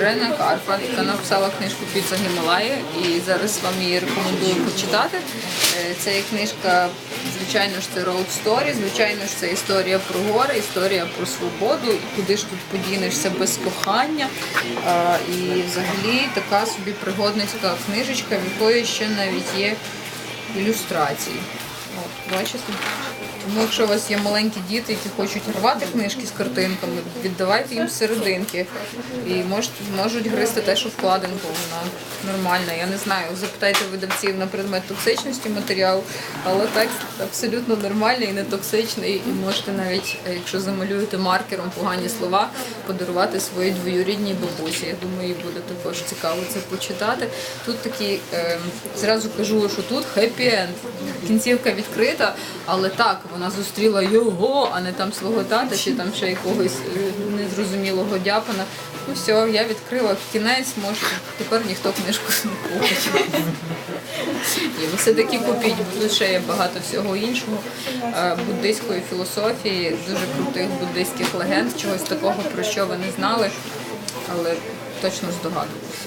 Ірина Карпа, яка написала книжку Піца Гімалаї, і зараз вам її рекомендую почитати. Е, Це книжка, звичайно ж, це road story, звичайно ж, це історія про гори, історія про свободу, і куди ж тут подінешся без кохання. І взагалі така собі пригодницька книжечка, в якої ще навіть є ілюстрації. От, бачите? Тому якщо у вас є маленькі діти, які хочуть рвати книжки з картинками, віддавайте їм серединки. І можуть, можуть гризти те, що вкладинку, вона нормальна. Я не знаю, запитайте видавців на предмет токсичності матеріалу, але текст абсолютно нормальний і не токсичний. І можете навіть, е, якщо замалюєте маркером погані слова, подарувати своїй двоюрідній бабусі. Я думаю, їй буде також цікаво це почитати. Тут такі, е, зразу кажу, що тут хеппі-енд. Кінцівка відкрита, але так, вона зустріла його, а не там свого тата, чи там ще якогось е, незрозумілого дяпана. Ну все, я відкрила кінець, може тепер ніхто книжку не купить. І все-таки купіть, тут ще є багато всього іншого. е, Буддийської філософії, дуже крутих буддийських легенд, чогось такого, про що ви не знали, але точно здогадувалися.